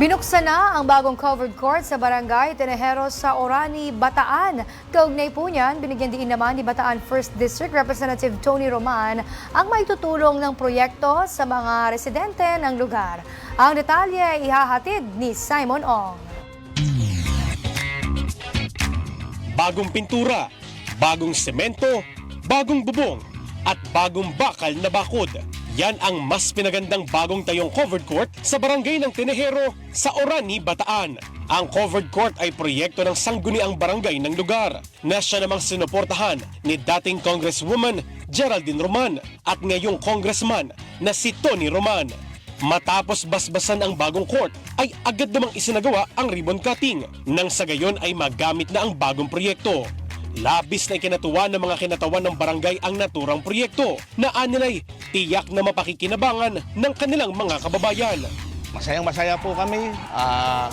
Binuksan na ang bagong covered court sa barangay Tenejero sa Orani, Bataan. Kaugnay po niyan, binigyan din naman ni Bataan 1st District Representative Tony Roman ang may tutulong ng proyekto sa mga residente ng lugar. Ang detalye ay ihahatid ni Simon Ong. bagong pintura, bagong semento, bagong bubong, at bagong bakal na bakod. Yan ang mas pinagandang bagong tayong covered court sa barangay ng Tenejero sa Orani, Bataan. Ang covered court ay proyekto ng sangguniang barangay ng lugar na siya namang sinuportahan ni dating Congresswoman Geraldine Roman at ngayong congressman na si Tony Roman. Matapos basbasan ang bagong court, ay agad namang isinagawa ang ribbon cutting nang sa gayon ay magamit na ang bagong proyekto. Labis na ikinatuwa ng mga kinatawan ng barangay ang naturang proyekto na anilay tiyak na mapakikinabangan ng kanilang mga kababayan. Masayang masaya po kami. Ah,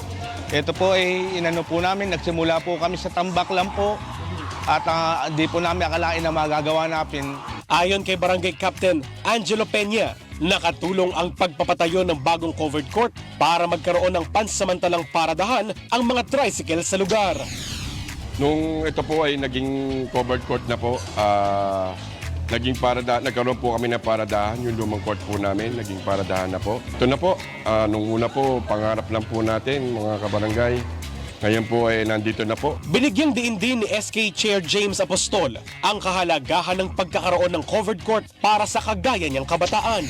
ito po ay inano po namin, nagsimula po kami sa tambak lang po. At ah, di po namin akalain na magagawa natin. Ayon kay Barangay Captain Angelo Peña, nakatulong ang pagpapatayo ng bagong covered court para magkaroon ng pansamantalang paradahan ang mga tricycle sa lugar. Nung ito po ay naging covered court na po, ah, naging parada, nagkaroon po kami ng paradahan, yung lumang court po namin, naging paradahan na po. Ito na po, ah, nung una po, pangarap lang po natin, mga kabarangay. Ngayon po ay nandito na po. Binigyang diin din ni SK Chair James Apostol ang kahalagahan ng pagkakaroon ng covered court para sa kagaya niyang kabataan.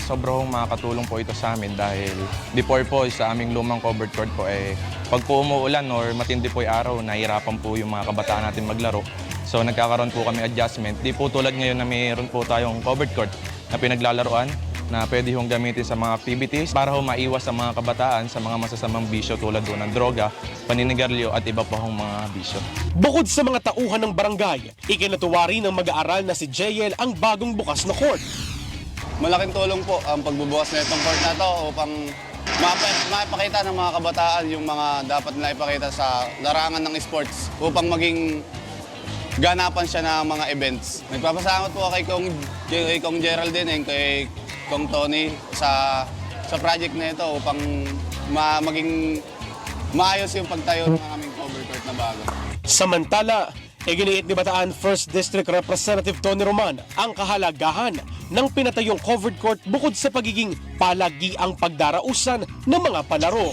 Sobrang makakatulong po ito sa amin dahil before po sa aming lumang covered court po eh pag po umuulan or matindi po yung araw, nahihirapan po yung mga kabataan natin maglaro. So nagkakaroon po kami adjustment. Di po tulad ngayon na mayroon po tayong covered court na pinaglalaroan na pwede hong gamitin sa mga activities para ho maiwas sa mga kabataan sa mga masasamang bisyo tulad po ng droga, paninigarilyo at iba pa hong mga bisyo. Bukod sa mga tauhan ng barangay, ikinatuwa rin ng mag-aaral na si JL ang bagong bukas na court. Malaking tulong po ang pagbubukas na itong court na to upang mapakita ng mga kabataan yung mga dapat nila ipakita sa larangan ng sports upang maging ganapan siya ng mga events. Nagpapasalamat po kay Kong, kay Kong Geraldine and kay Kong Tony sa sa project na ito upang ma- maging maayos yung pagtayo ng aming cover court na bago. Samantala, iginiit ni Bataan 1st District Representative Tony Roman ang kahalagahan ng pinatayong covered court bukod sa pagiging palagi ang pagdarausan ng mga palaro.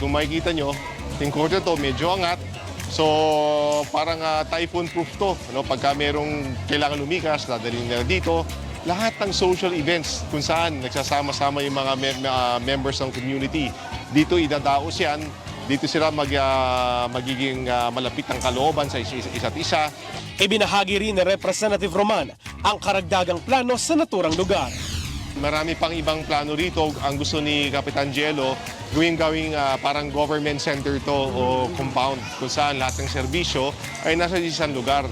Kung makikita nyo, yung court na to medyo angat. So, parang ah, typhoon-proof to. Ano? Pagka merong kailangan lumikas, dadalhin nila dito. Lahat ng social events kung saan nagsasama-sama yung mga mem- ah, members ng community. Dito idadaos yan. Dito sila mag, ah, magiging ah, malapit ng kalooban sa is- isa't isa. Ibinahagi rin ni Representative Roman ang karagdagang plano sa naturang lugar. Marami pang ibang plano rito. Ang gusto ni Kapitan Jello, gawing-gawing ah, parang government center to o compound kung saan lahat ng serbisyo ay nasa isang lugar.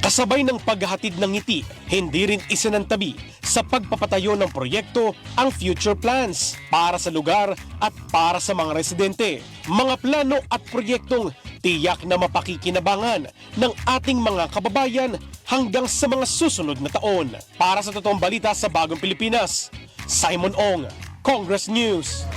Kasabay ng paghahatid ng ngiti, hindi rin isinantabi sa pagpapatayo ng proyekto ang future plans para sa lugar at para sa mga residente. Mga plano at proyektong tiyak na mapakikinabangan ng ating mga kababayan hanggang sa mga susunod na taon. Para sa totoong balita sa Bagong Pilipinas, Simon Ong, Congress News.